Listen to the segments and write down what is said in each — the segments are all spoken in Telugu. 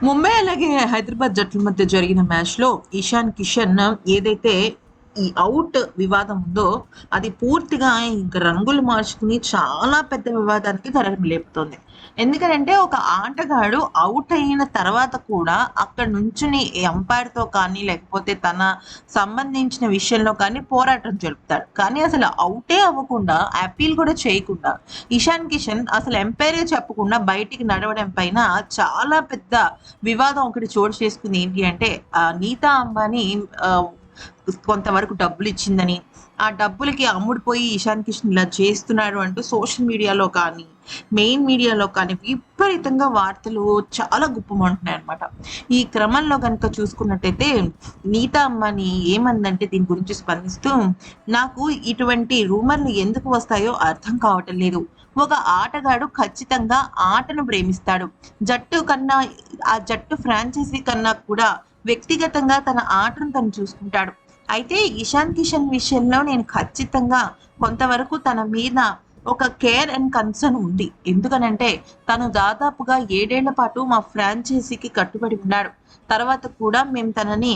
ముంబై అలాగే హైదరాబాద్ జట్ల మధ్య జరిగిన మ్యాచ్లో ఇషాన్ కిషన్ ఏదైతే ఈ అవుట్ వివాదం ఉందో అది పూర్తిగా ఇంక రంగులు మార్చుకుని చాలా పెద్ద వివాదానికి తెరం లేపుతోంది. ఎందుకంటే ఒక ఆటగాడు అవుట్ అయిన తర్వాత కూడా అక్కడ నుంచుని ఎంపైర్తో కానీ లేకపోతే తన సంబంధించిన విషయంలో కానీ పోరాటం జరుపుతాడు. కానీ అసలు అవుటే అవ్వకుండా అప్పీల్ కూడా చేయకుండా ఇషాన్ కిషన్ అసలు ఎంపైరే చెప్పకుండా బయటికి నడవడం పైన చాలా పెద్ద వివాదం ఒకటి చోటు చేసుకుంది. ఏంటి అంటే నీతా అంబానీ కొంతవరకు డబ్బులు ఇచ్చిందని ఆ డబ్బులకి అమ్ముడుపోయి ఇషాన్ కిషన్ ఇలా చేస్తున్నాడు అంటూ సోషల్ మీడియాలో కానీ మెయిన్ మీడియాలో కానీ విపరీతంగా వార్తలు చాలా గుప్పమంటున్నాయి అనమాట ఈ క్రమంలో కనుక చూసుకున్నట్టయితే నీతా అమ్మని ఏమందంటే దీని గురించి స్పందిస్తూ నాకు ఇటువంటి రూమర్లు ఎందుకు వస్తాయో అర్థం కావటం లేదు. ఒక ఆటగాడు ఖచ్చితంగా ఆటను ప్రేమిస్తాడు. జట్టు కన్నా ఆ జట్టు ఫ్రాంచైజీ కన్నా కూడా వ్యక్తిగతంగా తన ఆటను తను చూసుకుంటాడు. అయితే ఇషాన్ కిషన్ విషయంలో నేను ఖచ్చితంగా కొంతవరకు తన మీద ఒక కేర్ అండ్ కన్సర్న్ ఉంది. ఎందుకనంటే తను దాదాపుగా ఏడేళ్ళ పాటు మా ఫ్రాంచైజీకి కట్టుబడి ఉన్నాడు. తర్వాత కూడా మేము తనని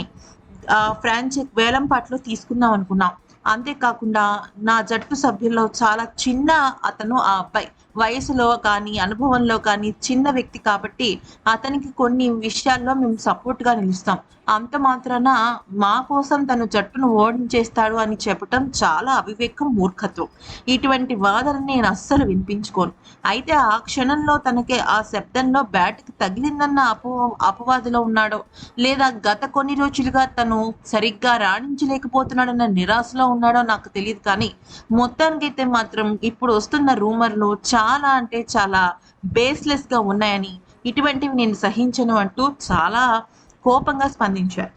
ఫ్రాంచ్ వేలం పాటలో తీసుకుందాం అనుకున్నాం. అంతేకాకుండా నా జట్టు సభ్యుల్లో చాలా చిన్న అతను ఆ అబ్బాయి వయసులో కానీ అనుభవంలో కానీ చిన్న వ్యక్తి కాబట్టి అతనికి కొన్ని విషయాల్లో మేము సపోర్ట్గా నిలుస్తాం. అంత మాత్రాన మా కోసం తను జట్టును ఓడించేస్తాడు అని చెప్పటం చాలా అవివేకం మూర్ఖత్వం. ఇటువంటి వాదనని నేను అస్సలు వినిపించుకోను. అయితే ఆ క్షణంలో తనకి ఆ శబ్దంలో బ్యాట్కి తగిలిందన్న అపో అపవాదులో ఉన్నాడో లేదా గత కొన్ని రోజులుగా తను సరిగ్గా రాణించలేకపోతున్నాడన్న నిరాశలో ఉన్నాడో నాకు తెలియదు కానీ మొత్తానికైతే మాత్రం ఇప్పుడు వస్తున్న రూమర్లు చాలా అంటే చాలా బేస్లెస్గా ఉన్నాయని ఇటువంటివి నేను సహించను అంటూ చాలా కోపంగా స్పందించారు.